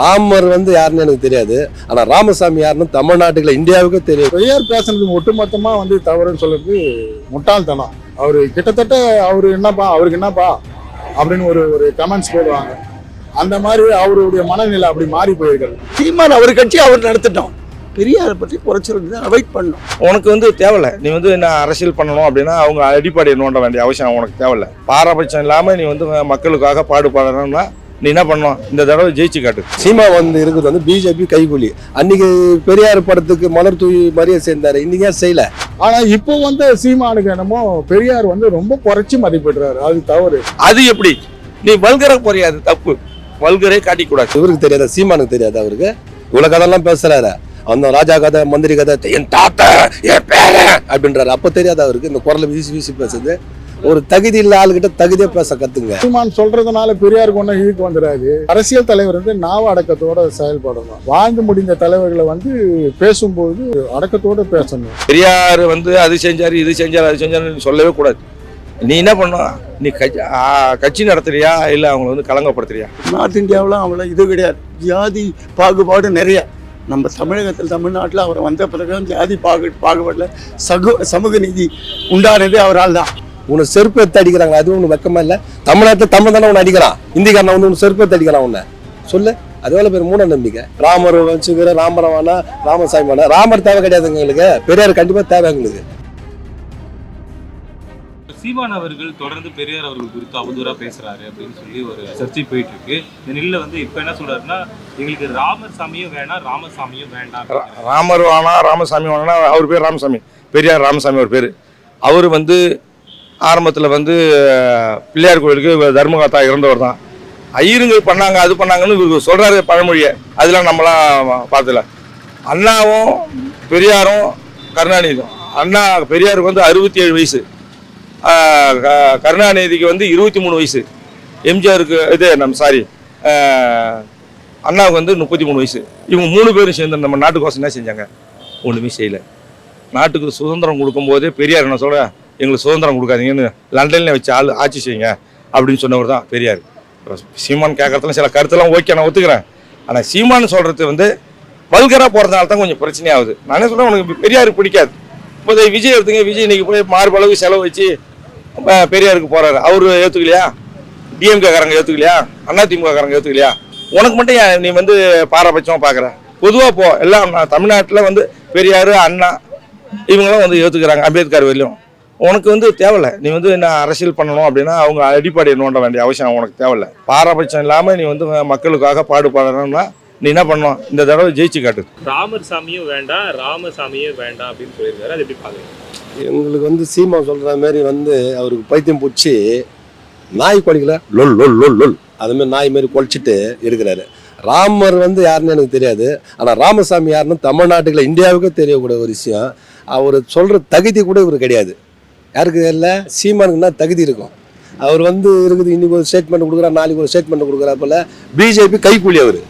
ராமர் வந்து யாருன்னு எனக்கு தெரியாது. ஆனா ராமசாமி யாருன்னு தமிழ்நாட்டுக்குள்ள இந்தியாவுக்கு தெரியும். பெரியார் பேசுனது ஒட்டுமொத்தமா வந்து தவறுன்னு சொல்றது முட்டாள்தனம். அவரு கிட்டத்தட்ட அவரு என்னப்பா அவருக்கு என்னப்பா அப்படின்னு ஒரு ஒரு கமெண்ட்ஸ் போடுவாங்க. அந்த மாதிரி அவருடைய மனநிலை அப்படி மாறி போயிருக்கிறது. சீமான் அவர் கட்சி அவர் நடத்திட்டோம். பெரியாரை பற்றி குறைச்சிருந்து அவாய்ட் பண்ணோம் உனக்கு வந்து தேவையில்ல. நீ வந்து என்ன அரசியல் பண்ணணும் அப்படின்னா அவங்க அடிப்படை நோண்ட வேண்டிய அவசியம் உனக்கு தேவையில்ல. பாரபட்சம் இல்லாமல் நீ வந்து மக்களுக்காக பாடுபடணும்னா நீ என்ன பண்ணணும் இந்த தடவை ஜெயிச்சு காட்டு. சீமா வந்து இருக்குது வந்து பிஜேபி கைகூலி. அன்னைக்கு பெரியார் படத்துக்கு மலர் தூவி மரியாதை சேர்ந்தாரு இன்னைக்கு ஏன் செய்யல? ஆனா இப்போ வந்து சீமானுக்கு என்னமோ பெரியார் வந்து ரொம்ப குறைச்சி மதிப்பிடுறாரு. அது தவறு. அது எப்படி? நீ வல்கர போறியா? அது தப்பு. வல்கரே காட்டிக்கூடாது இவருக்கு தெரியாதா? சீமானுக்கு தெரியாதா அவருக்கு? இவ்வளவு கதையெல்லாம் பேசுறாரு. அந்த ராஜா கதை மந்திரி கதை என் தாத்தா என் பேரன் அப்படின்றாரு. அப்ப தெரியாதா அவருக்கு? இந்த குரலை வீசி வீசி பேசுது. ஒரு தகுதி இல்ல ஆளுகிட்ட தகுதியா பேச கத்துங்க. சீமான் சொல்றதுனால பெரியாருக்கு ஒன்றும் இழுக்கு வந்துடாது அரசியல் தலைவர் வந்து நாவ அடக்கத்தோட செயல்படணும். வாழ்ந்து முடிந்த தலைவர்களை வந்து பேசும்போது அடக்கத்தோட பேசணும். பெரியார் வந்து அது செஞ்சாரு இது செஞ்சாரு அது செஞ்சாருன்னு சொல்லவே கூடாது. நீ என்ன பண்ணணும் நீ கட்சி நடத்துறியா? இல்லை அவங்கள வந்து கலங்கப்படுத்துறியா நார்த் இந்தியாவில் அவ்வளோ இது கிடையாது. ஜாதி பாகுபாடு நிறைய. நம்ம தமிழகத்தில் தமிழ்நாட்டில் அவர் வந்த பிறகு ஜாதி பாகு பாகுபாடில் சகு சமூக நீதி உண்டானது அவரால் தான். உன்னை செருப்பு எடுத்து அடிக்கிறாங்க அது ஒண்ணு வெக்கமா இல்ல. தமிழ்நாட்டுல தமிழ் தானே உன்னை அடிக்கிறான் இந்திக்காரன் வந்து உன்னை செருப்பு எடுத்து அடிக்கிறான் உன்னை. சொல்லு. அது பேர் மூட நம்பிக்கை. ராமர் வச்சுக்கிற ராமரம் வேணா ராமசாமி வேணா ராமர் தேவை கிடையாதுங்க எங்களுக்கு. பெரியார் கண்டிப்பா தேவை எங்களுக்கு. சீமான் அவர்கள் தொடர்ந்து பெரியார் அவர்கள் குறித்து அவதூறா பேசுறாரு அப்படின்னு சொல்லி ஒரு சர்ச்சை போயிட்டு இருக்கு. இந்த நிலையில வந்து இப்ப என்ன சொல்றாருன்னா எங்களுக்கு ராமர் சாமியும் வேணாம் ராமசாமியும் வேண்டாம். ராமர் வானா ராமசாமி வானா அவர் பேர் ராமசாமி. பெரியார் ராமசாமி அவர் பேர். அவர் வந்து ஆரம்பத்தில் வந்து பிள்ளையார் கோயிலுக்கு தர்மகாத்தா இறந்தவர் தான். ஐயருங்க பண்ணாங்க அது பண்ணாங்கன்னு இவர் சொல்கிறாரு பழமொழியை. அதெல்லாம் நம்மளாம் பார்த்தல. அண்ணாவும் பெரியாரும் கருணாநிதியும். அண்ணா பெரியாருக்கு வந்து அறுபத்தி ஏழு வயசு க- கருணாநிதிக்கு வந்து இருபத்தி மூணு வயசு. எம்ஜிஆருக்கு இது நம்ம சாரி அண்ணாவுக்கு வந்து முப்பத்தி மூணு வயசு. இவங்க மூணு பேரும் சேர்ந்து நம்ம நாட்டுக்கோசம் என்ன செஞ்சாங்க? ஒன்றுமே செய்யலை. நாட்டுக்கு சுதந்திரம் கொடுக்கும்போதே பெரியார் என்ன சொல்கிறேன் எங்களுக்கு சுதந்திரம் கொடுக்காதீங்கன்னு லண்டன்ல வச்சு ஆள் ஆட்சி செய்யுங்க அப்படின்னு சொன்னவர் தான் பெரியார். சீமான் கேட்கறதுல சில கருத்தெல்லாம் ஓகே நான் ஒத்துக்கிறேன். ஆனால் சீமான் சொல்றது வந்து வல்கராக போகிறதுனால தான் கொஞ்சம் பிரச்சனையாகுது. நானே சொல்கிறேன் உனக்கு பெரியாருக்கு பிடிக்காது. இப்போதை விஜய் எடுத்துங்க விஜய் இன்னைக்கு போய் மார்பளவு செலவு வச்சு பெரியாருக்கு போறாரு. அவரு ஏற்றுக்கலையா டிஎம்கே காரங்க ஏற்றுக்கலையா அண்ணா திமுக காரங்க ஏற்றுக்கலையா உனக்கு மட்டும் ஏன் நீ வந்து பாரபட்சமாக பார்க்குற பொதுவாக போ. எல்லாம் நான் வந்து பெரியார் அண்ணா இவங்களாம் வந்து ஏத்துக்கிறாங்க அம்பேத்கர் வரையிலும். உனக்கு வந்து தேவையில்ல. நீ வந்து என்ன அரசியல் பண்ணணும் அப்படின்னா அவங்க அடிப்படை நோண்ட வேண்டிய அவசியம் உனக்கு தேவையில்ல. பாரபட்சம் இல்லாம நீ வந்து மக்களுக்காக பாடுபடணும்னா நீ என்ன பண்ணணும்? இந்த தடவை ஜெயிச்சு காட்டு. ராமர் சாமியும் வேண்டாம் ராமசாமியும் வேண்டாம் அப்படின்னு சொல்லியிருக்காரு. அது எப்படி பாக்குறீங்க எங்களுக்கு வந்து சீமா சொல்ற மாதிரி வந்து அவருக்கு பைத்தியம் பிடிச்சி நாய் கொலைக்கல. லொல் லொல் லொல் லொல். அது மாதிரி நாய் மாதிரி கொலைச்சிட்டு இருக்கிறாரு. ராமர் வந்து யாருன்னு எனக்கு தெரியாது. ஆனா ராமசாமி யாருன்னு தமிழ்நாட்டுக்குள்ள இந்தியாவுக்கு தெரியக்கூடிய ஒரு விஷயம். அவர் சொல்ற தகுதி கூட இவர் கிடையாது. யாருக்கு இல்லை சீமானுக்குன்னா தகுதி இருக்கும்? அவர் வந்து இருக்குது இன்னைக்கு ஒரு ஸ்டேட்மெண்ட் கொடுக்குறாரு நாளைக்கு ஒரு ஸ்டேட்மெண்ட் கொடுக்குறா போல. பிஜேபி கைக்கூலி அவர்.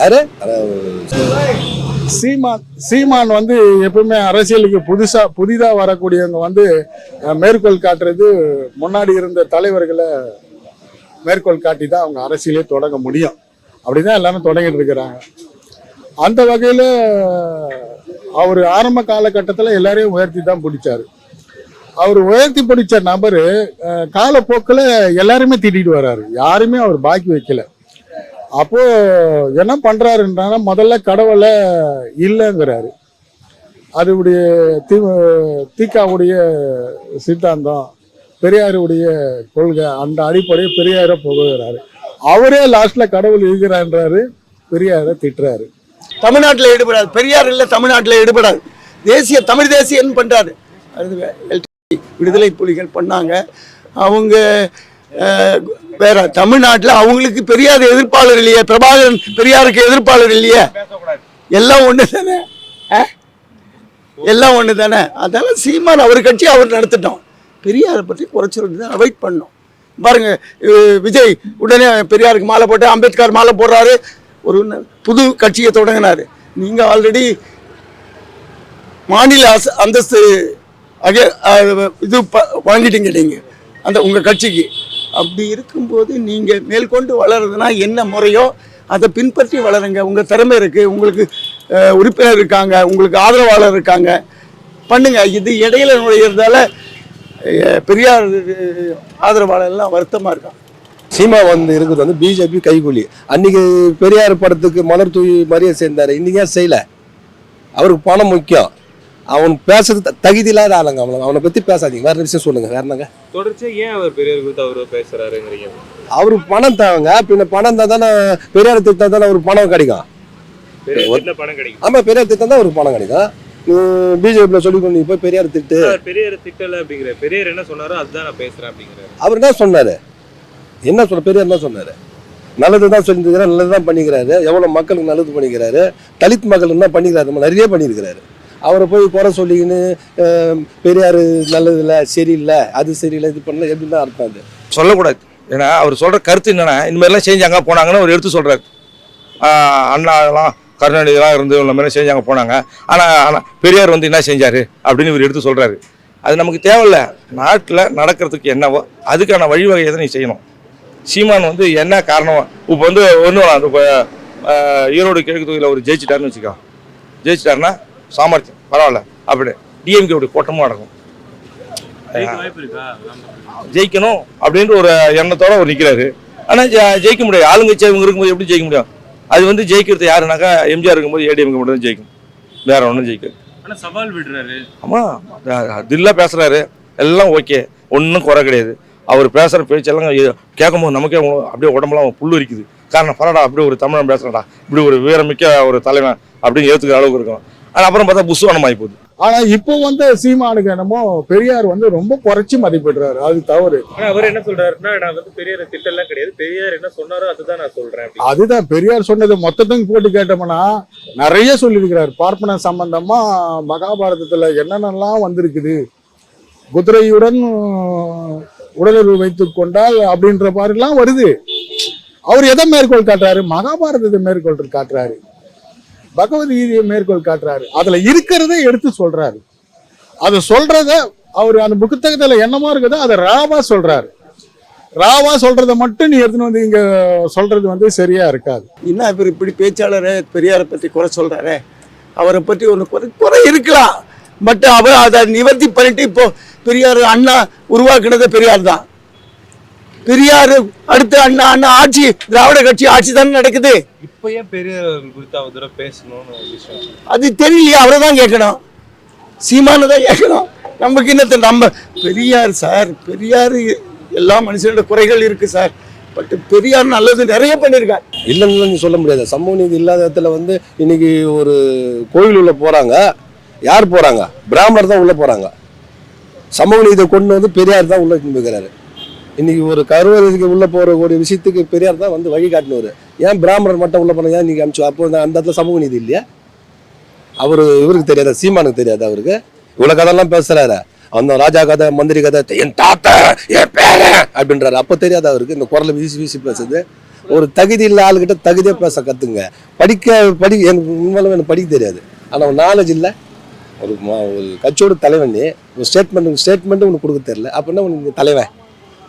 யாரு? சீமான் சீமான் வந்து எப்பவுமே அரசியலுக்கு புதுசா புதிதா வரக்கூடியவங்க வந்து மேற்கோள் காட்டுறது முன்னாடி இருந்த தலைவர்களை மேற்கோள் காட்டி தான் அவங்க அரசியலே தொடங்க முடியும். அப்படிதான் எல்லாமே தொடங்கிட்டு இருக்கிறாங்க. அந்த வகையில் அவர் ஆரம்ப காலகட்டத்தில் எல்லாரையும் உயர்த்தி தான் பிடிச்சாரு. அவர் உயர்த்தி பிடிச்ச நபர் காலப்போக்கில் எல்லாருமே திட்டிட்டு வர்றாரு யாருமே அவர் பாக்கி வைக்கல. அப்போ என்ன பண்றாருன்றாங்க முதல்ல கடவுளை இல்லைங்கிறாரு. அதுடைய தி திகாவுடைய சித்தாந்தம் பெரியாருடைய கொள்கை அந்த அடிப்படையை பெரியாரை புகழ்கிறாரு. அவரே லாஸ்ட்ல கடவுள் இருக்கிறான்றாரு பெரியாரை திட்டுறாரு. தமிழ்நாட்டில் ஈடுபடாது. பெரியார் இல்லை தமிழ்நாட்டில் ஈடுபடாது. தேசிய தமிழ் தேசியன்னு பண்றாரு. விடுதலை புலிகள் பண்ணாங்க. அவங்க வேற தமிழ்நாட்டில் அவங்களுக்கு பெரியார் எதிர்ப்பாளர் இல்லையே. பிரபாகரன் பெரியாருக்கு எதிர்ப்பாளர் இல்லையே. எல்லாம் ஒன்று தானே? எல்லாம் ஒன்று தானே? அதெல்லாம் சீமான் அவர் கட்சி அவர் நடத்திட்டோம். பெரியாரை பற்றி குறைச்சிருந்து அவாய்ட் பண்ணோம். பாருங்க விஜய் உடனே பெரியாருக்கு மாலை போட்டு அம்பேத்கர் மாலை போடுறாரு. ஒரு புது கட்சியை தொடங்கினாரு. நீங்க ஆல்ரெடி மாநில அந்தஸ்து அக இது ப- வாங்கிட்டீங்க நீங்கள் அந்த உங்கள் கட்சிக்கு. அப்படி இருக்கும்போது நீங்கள் மேற்கொண்டு வளருதுன்னா என்ன முறையோ அதை பின்பற்றி வளருங்க. உங்கள் திறமை இருக்குது உங்களுக்கு உறுப்பினர் இருக்காங்க உங்களுக்கு ஆதரவாளர் இருக்காங்க. பண்ணுங்க. இது இடையில நுழையிறதால பெரியார் ஆதரவாளர்லாம் வருத்தமாக இருக்கான் சீமா வந்து இருக்கிறது வந்து பிஜேபி கைகூலி. அன்னைக்கு பெரியார் படத்துக்கு மலர் தூவி மாதிரியே சேர்ந்தார் இன்னைக்கு ஏன் செய்யல? அவருக்கு பணம் முக்கியம். அவன் பேசுறது தகுதி இல்லாத ஆளுங்க அவனை. அவனை பத்தி பேசாதீங்க. வேற விஷயம் சொல்லுங்க. வேற என்னங்க? தொடர்ச்சியா ஏன் அவர் பெரியார் குறித்து அவரு பேசுறாருங்கிறீங்க? அவருக்கு பணம் தேவைங்க. பின்ன பணம் தான் தானே பெரியார் திட்டா தானே அவருக்கு பணம் கிடைக்கும். பணம் கிடைக்கும். ஆமா பெரியார் திட்டம் தான் அவருக்கு பணம் கிடைக்கும். பிஜேபியில் சொல்லி கொண்டு போய் பெரியார் திட்டு. அவர் பெரியார் திட்டல அப்படிங்கிற பெரியார் என்ன சொன்னாரோ அதுதான் நான் பேசுறேன் அப்படிங்கிறாரு. அவர் என்ன சொன்னாரு? என்ன சொல்ல பெரியார் என்ன சொன்னாரு? நல்லது தான் சொல்லியிருக்கிறாரு நல்லது தான் பண்ணிக்கிறாரு. எவ்வளோ மக்களுக்கு நல்லது பண்ணிக்கிறாரு. தலித் மக்களுக்கு என்ன பண்ணிக்கிறாரு? நிறைய பண்ணியிருக்கிறாரு. அவரை போய் குறை சொல்லிக்கின்னு பெரியார் நல்லது இல்லை சரியில்லை அது சரியில்லை இது பண்ணல எப்படி தான் அர்த்தம் அது. சொல்லக்கூடாது. ஏன்னா அவர் சொல்கிற கருத்து என்னென்னா இந்த செஞ்சாங்க போனாங்கன்னு அவர் எடுத்து சொல்கிறார் அண்ணாலாம் கருணாநிதிலாம் இருந்து இந்த மாதிரி செஞ்சாங்க போனாங்க. ஆனால் ஆனால் பெரியார் வந்து என்ன செஞ்சார் அப்படின்னு இவர் எடுத்து சொல்கிறாரு அது நமக்கு தேவையில்லை. நாட்டில் நடக்கிறதுக்கு என்னவோ அதுக்கான வழிவகையை தான் நீ செய்யணும். சீமான் வந்து என்ன காரணம் இப்போ வந்து ஒன்றும் இப்போ ஈரோடு கிழக்கு தொகுதியில் ஒரு ஜெயிச்சிட்டாருன்னு வச்சுக்கோ. ஜெயிச்சிட்டாருன்னா சாமர்த்தியம் பரவாயில்ல அப்படி. டிஎம்கேவுடைய கூட்டமும் நடக்கும். ஜெயிக்கணும் அப்படின்ற ஒரு எண்ணத்தோட அவர் நிற்கிறாரு ஆனால் ஜெயிக்க முடியாது. ஆளுங்கட்சி அவங்க இருக்கும்போது எப்படி ஜெயிக்க முடியும்? அது வந்து ஜெயிக்கிறது யாருனாக்கா எம்ஜிஆர் இருக்கும்போது ஏடிஎம்கே மட்டும் தான் ஜெயிக்கும். வேற ஒன்றும் ஜெயிக்காது. சவால் விடுறாரு. ஆமாம் தில்லா பேசுகிறாரு எல்லாம் ஓகே. ஒன்றும் குறை கிடையாது. அவர் பேசுகிற பேச்செல்லாம் கேட்கும்போது நமக்கே அப்படியே உடம்புலாம் புல்லு இருக்குது காரணம் பரடா அப்படி ஒரு தமிழன் பேசுகிறடா இப்படி ஒரு வீரமிக்க ஒரு தலைவன் அப்படின்னு ஏற்றுக்கிற அளவுக்கு இருக்கும். ஆனால் அப்புறம் பார்த்தா புஸ்வானம் ஆகி போகுது. ஆனா இப்போ வந்து சீமானுக்கு என்னமோ பெரியார் வந்து ரொம்ப குறைச்சி மதிப்பிடுறாரு. அது தவறு. அவர் என்ன சொல்றாருன்னா நான் வந்து பெரியார் திட்டம்லாம் கிடையாது. பெரியார் என்ன சொன்னாரோ அதுதான் நான் சொல்றேன் அப்படி அதுதான் பெரியார் சொன்னது மொத்தத்தையும் போட்டு கேட்டோம்னா நிறைய சொல்லியிருக்கிறார். பார்ப்பன சம்பந்தமா மகாபாரதத்துல என்னென்னலாம் வந்திருக்குது. குதிரையுடன் உடலுறவு வைத்துக் கொண்டால் அப்படின்ற மாதிரிலாம் வருது. அவர் எதை மேற்கோள் காட்டுறாரு? மகாபாரதத்தை மேற்கோள் காட்டுறாரு. பகவத்கீதையை மேற்கோள் காட்டுறாரு. அதுல இருக்கிறத எடுத்து சொல்றாரு. அதை சொல்றத அவர் அந்த புத்தகத்துல என்னமா இருக்குதோ அதை ராவா சொல்றாரு. ராவா சொல்றத மட்டும் நீ எடுத்துன்னு வந்து இங்க சொல்றது வந்து சரியா இருக்காது. என்ன இவர் இப்படி பேச்சாளரே பெரியாரை பற்றி குறை சொல்றாரே? அவரை பற்றி ஒன்று குறை குறை இருக்கலாம். பட் அவர் அதை நிவர்த்தி பண்ணிட்டு இப்போ பெரியார் அண்ணா உருவாக்குனதே பெரியார் தான் பெரியார் அடுத்து அண்ணா அண்ணா ஆட்சி திராவிட கட்சி ஆட்சி தானே நடக்குது. இப்போ ஏன் பெரியார் குறித்து அவர் தடவை பேசணும்னு அது தெரியலையே அவரை தான் கேட்கணும். சீமானை தான் கேட்கணும். நமக்கு என்னத்த நம்ம பெரியார் சார் பெரியார் எல்லா மனுஷனோட குறைகள் இருக்கு சார். பட் பெரியார் நல்லது நிறைய பண்ணியிருக்கார் இல்லைன்னு சொல்ல முடியாது. சமூக நீதி இல்லாத இடத்துல வந்து இன்னைக்கு ஒரு கோயில் உள்ள போறாங்க. யார் போறாங்க? பிராமணர் தான் உள்ள போறாங்க. சமூக நீதியை கொண்டு வந்து பெரியார் தான் உள்ள இருக்கிறாரு இன்னைக்கு ஒரு கருவறைக்கு உள்ள போகிற ஒரு விஷயத்துக்கு பெரியார் தான் வந்து வழி காட்டினவர். ஏன் பிராமணர் மட்டும் உள்ள போனா ஏன் நீங்க அமிச்சு அப்போ அந்த அந்த இடத்துல சமூக நீதி இல்லையா? அவரு இவருக்கு தெரியாதா? சீமானுக்கு தெரியாது அவருக்கு? இவ்வளவு கதையெல்லாம் பேசுறாரு. அந்த ராஜா கதை மந்திரி கதை என் தாத்தா என் பேர அப்படின்றாரு. அப்ப தெரியாது அவருக்கு? இந்த குரலை வீசி வீசி பேசுது. ஒரு தகுதி இல்ல ஆளுகிட்ட தகுதியா பேச கத்துங்க. படிக்க படி எனக்கு உண்மையிலுமே எனக்கு படிக்க தெரியாது. ஆனா நாலேஜ் இல்ல. ஒரு ஒரு கட்சியோட தலைவன் ஒரு ஸ்டேட்மெண்ட் ஸ்டேட்மெண்ட் உனக்கு கொடுக்க தெரியல. அப்படின்னா உனக்கு தலைவன்.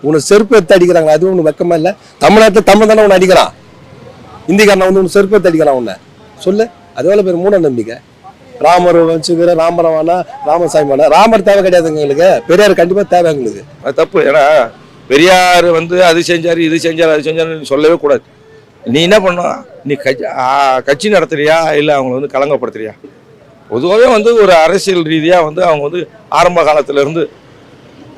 உன்னை செருப்பு எடுத்து அடிக்கிறாங்க அதுவும் உனக்கு வெக்கமா இல்லை. தமிழ்நாட்டில் தமிழ் தானே உன்னை அடிக்கிறான் இந்திக்காரன் வந்து உனக்கு செருப்பு எடுத்து அடிக்கிறான் உன்னை. சொல்லு. அதுவேல பேர் மூட நம்பிக்கை. ராமர் வச்சுக்கிற ராமரம் வேணா ராமசாமி வேணா ராமர் தேவை கிடையாதுங்க எங்களுக்கு. பெரியார் கண்டிப்பாக தேவை எங்களுக்கு. அது தப்பு. ஏன்னா பெரியார் வந்து அது செஞ்சார் இது செஞ்சார் அது செஞ்சாருன்னு சொல்லவே கூடாது. நீ என்ன பண்ணும் நீ கட்சி கட்சி நடத்துறியா? இல்லை அவங்கள வந்து கலங்கப்படுத்துறியா பொதுவாகவே வந்து ஒரு அரசியல் ரீதியாக வந்து அவங்க வந்து ஆரம்ப காலத்திலேருந்து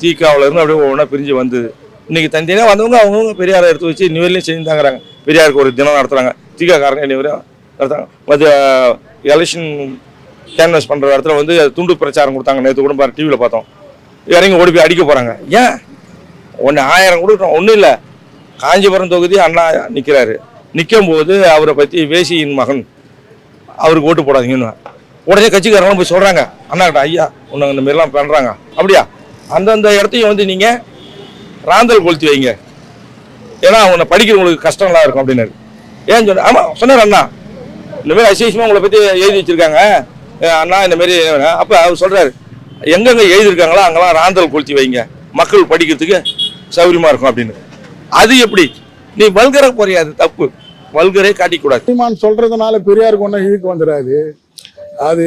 தீக்காவிலேருந்து இருந்து அப்படியே ஒவ்வொன்றா பிரிஞ்சு வந்தது. இன்னைக்கு தனித்தனியாக வந்தவங்க அவங்கவுங்க பெரியாரை எடுத்து வச்சு நியூர்லையும் செஞ்சு பெரியாருக்கு ஒரு தினம் நடத்துகிறாங்க தீகா காரங்க நியூரையும் மற்ற எலெக்ஷன் கேன்வஸ் பண்ணுற இடத்துல வந்து துண்டு பிரச்சாரம் கொடுத்தாங்க. நேற்று கூட பாரு டிவியில் பார்த்தோம். இறங்கி ஓடி போய் அடிக்க போகிறாங்க ஏன்? ஒன்று ஆயிரம் கொடுக்குறோம் ஒன்றும் இல்லை. காஞ்சிபுரம் தொகுதி அண்ணா நிற்கிறாரு நிற்கும் போது அவரை பற்றி வேசியின் மகன் அவருக்கு ஓட்டு போடாதீங்கன்னு உடனே கட்சிக்காரங்களும் போய் சொல்கிறாங்க அண்ணா கிட்ட ஐயா உன்னை இந்த மாரிலாம் பண்ணுறாங்க அப்படியா? அந்தந்த இடத்தையும் வந்து நீங்கள் ராந்தல் கொளுத்தி வைங்க. ஏன்னா அவனை படிக்கிறவங்களுக்கு கஷ்டம்லாம் இருக்கும் அப்படின்னாரு. ஏன் சொன்ன ஆமாம் சொன்னார் அண்ணா. இந்தமாரி அசேஷமாக உங்களை பற்றி எழுதி வச்சுருக்காங்க. அண்ணா இந்தமாரி அப்போ அவர் சொல்கிறாரு எங்கெங்கே எழுதியிருக்காங்களோ அங்கெல்லாம் ராந்தல் கொளுத்தி வைங்க. மக்கள் படிக்கிறதுக்கு சௌகரியமாக இருக்கும் அப்படின்னு. அது எப்படி? நீ வல்கரை குறையாது தப்பு. வல்கரே காட்டிக்கூடாது. சீமான் சொல்றதுனால பெரியாருக்கு ஒன்றும் இதுக்கு வந்துடாது. அது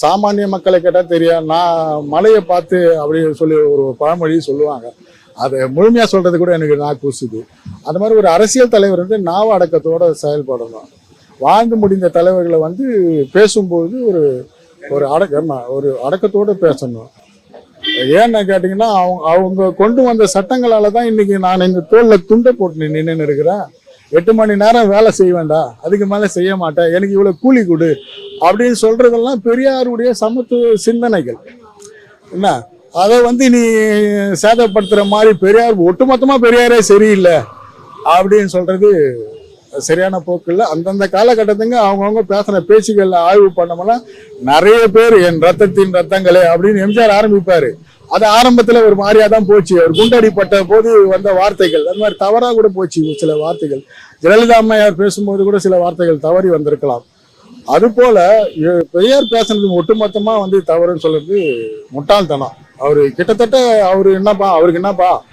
சாமானிய மக்களை கேட்டால் தெரியும் நான் மலையை பார்த்து அப்படி சொல்லி ஒரு பழமொழி சொல்லுவாங்க. அதை முழுமையாக சொல்கிறது கூட எனக்கு நான் கூசுது. அந்த மாதிரி ஒரு அரசியல் தலைவர் வந்து நாவ அடக்கத்தோடு செயல்படணும். வாழ்ந்து முடிந்த தலைவர்களை வந்து பேசும்போது ஒரு ஒரு அடக்க ஒரு அடக்கத்தோடு பேசணும். ஏன்னு கேட்டிங்கன்னா அவங்க அவங்க கொண்டு வந்த சட்டங்களால் தான் இன்னைக்கு நான் எங்கள் தோளில் துண்டை போட்டு நின்று இருக்கிறேன். எட்டு மணி நேரம் வேலை செய்ய வேண்டாம் அதுக்கு மேலே செய்ய மாட்டேன். எனக்கு இவ்வளோ கூலி கொடு. அப்படின்னு சொல்றதெல்லாம் பெரியாருடைய சமத்துவ சிந்தனைகள். என்ன? அதை வந்து நீ சேதப்படுத்துற மாதிரி பெரியார் ஒட்டுமொத்தமாக பெரியாரே சரியில்லை அப்படின்னு சொல்றது சரியான போக்கு இல்லை. அந்தந்த காலகட்டத்துங்க அவங்கவுங்க பேசின பேச்சுகளில் ஆய்வு பண்ணோம்னா நிறைய பேர் என் ரத்தத்தின் ரத்தங்களே அப்படின்னு எம்ஜிஆர் ஆரம்பிப்பாரு. அது ஆரம்பத்தில் ஒரு மாதிரியாக தான் போச்சு. அவர் குண்டடிப்பட்ட போது வந்த வார்த்தைகள் அது மாதிரி தவறாக கூட போச்சு சில வார்த்தைகள். ஜெயலலிதா அம்மையார் பேசும்போது கூட சில வார்த்தைகள் தவறி வந்திருக்கலாம். அதுபோல எ- பெரியார் பேசுனது ஒட்டுமொத்தமா வந்து தவறுன்னு சொல்றது முட்டாள்தனம். அவரு கிட்டத்தட்ட அவரு என்னப்பா அவருக்கு என்னப்பா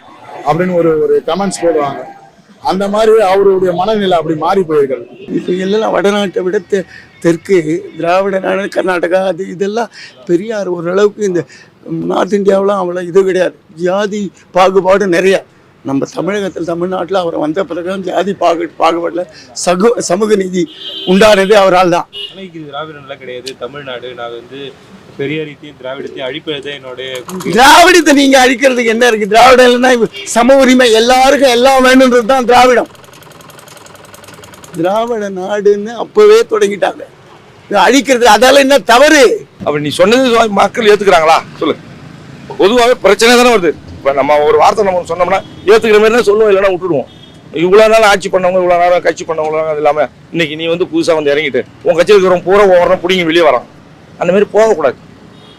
அப்படின்னு ஒரு ஒரு கமெண்ட்ஸ் போடுவாங்க. அந்த மாதிரி அவருடைய மனநிலை அப்படி மாறி போயிருக்காரு இப்போ எல்லாம் வடநாட்டை விட தெ தெற்கு திராவிட நாடு கர்நாடகா அது இதெல்லாம் பெரியார் ஓரளவுக்கு இந்த நார்த் இந்தியாவெலாம் அவ்வளோ இது கிடையாது. ஜாதி பாகுபாடு நிறைய. நம்ம தமிழகத்தில் தமிழ்நாட்டில் அவர் வந்த பிறகு ஜாதி பாகு பாகுபாடில் சகு சமூக நீதி உண்டானது அவரால் தான் ஆனால் இது திராவிடம்லாம் கிடையாது. தமிழ்நாடு நான் வந்து பெரியாரியத்தையும் திராவிடத்தையும் அழிப்பதே என்னுடைய. திராவிடத்தை நீங்க அழிக்கிறதுக்கு என்ன இருக்கு? திராவிடம் இல்லைன்னா சம உரிமை எல்லாருக்கும் எல்லாம் வேணுன்றது தான் திராவிடம். திராவிட நாடுன்னு அப்பவே தொடங்கிட்டாங்க. அழிக்கிறது அதால என்ன தவறு? அப்ப நீ சொன்னது மக்கள் ஏத்துக்கிறாங்களா? சொல்லு பொதுவாகவே பிரச்சனை தானே வருது. இப்போ நம்ம ஒரு வார்த்தை நம்ம சொன்னோம்னா ஏற்றுக்கிற மாதிரி தான் சொல்லுவோம் இல்லைன்னா விட்டுடுவோம். இவ்வளோ நாள் ஆட்சி பண்ணவங்க இவ்வளோ நேரம் கட்சி பண்ணவங்க அது இல்லாமல் இன்னைக்கு நீ வந்து புதுசாக வந்து இறங்கிட்டு உன் கட்சியில் இருக்கிறவங்க பூரா ஓடுறோம் பிடிங்கி வெளியே வரான். அந்த மாதிரி போகக்கூடாது.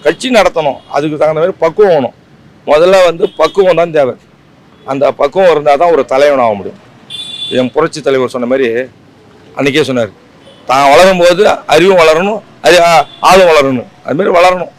கட்சி நடத்தணும் அதுக்கு தகுந்த மாதிரி பக்குவம் வேணும். முதல்ல வந்து பக்குவம் தான் தேவை. அந்த பக்குவம் இருந்தால் தான் ஒரு தலைவன் ஆக முடியும். என் புரட்சி தலைவர் சொன்ன மாதிரி அன்றைக்கே சொன்னார் தான் வளரும் போது அறிவும் வளரணும் அறி ஆளும் வளரணும். அதுமாரி வளரணும்.